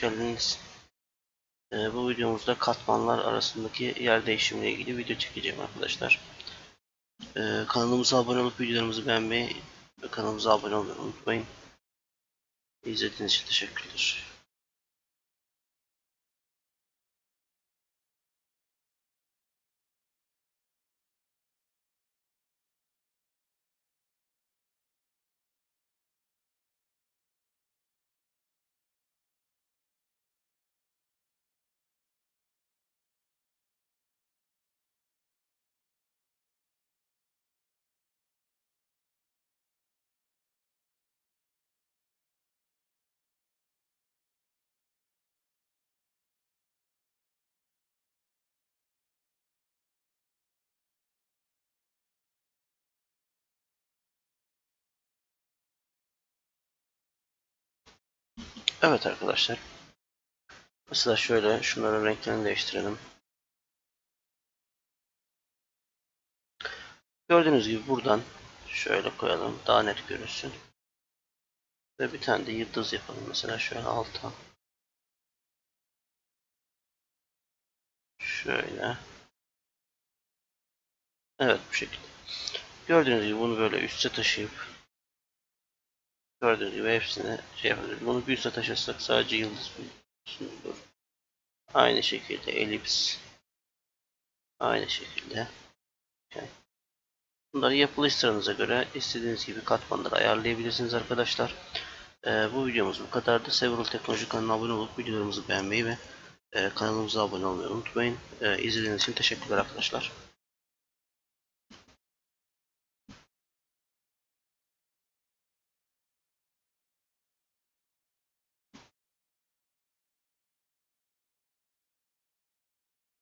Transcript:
geldiniz. Ee, bu videomuzda katmanlar arasındaki yer değişimiyle ilgili video çekeceğim arkadaşlar. Ee, kanalımıza abone olup videolarımızı beğenmeyi ve kanalımıza abone olmayı unutmayın. İzlediğiniz için teşekkürler. Evet arkadaşlar. Mesela şöyle şunların renklerini değiştirelim. Gördüğünüz gibi buradan şöyle koyalım. Daha net görünsün. Ve bir tane de yıldız yapalım. Mesela şöyle alta. Şöyle. Evet bu şekilde. Gördüğünüz gibi bunu böyle üste taşıyıp gördüğünüz gibi hepsini şey yapabiliriz. Bunu bir üste taşırsak sadece yıldız olur. Aynı şekilde elips. Aynı şekilde. Okay. Bunları yapılış sıranıza göre istediğiniz gibi katmanları ayarlayabilirsiniz arkadaşlar. Ee, bu videomuz bu kadardı. Several Teknoloji kanalına abone olup videolarımızı beğenmeyi ve e, kanalımıza abone olmayı unutmayın. Ee, izlediğiniz için teşekkürler arkadaşlar.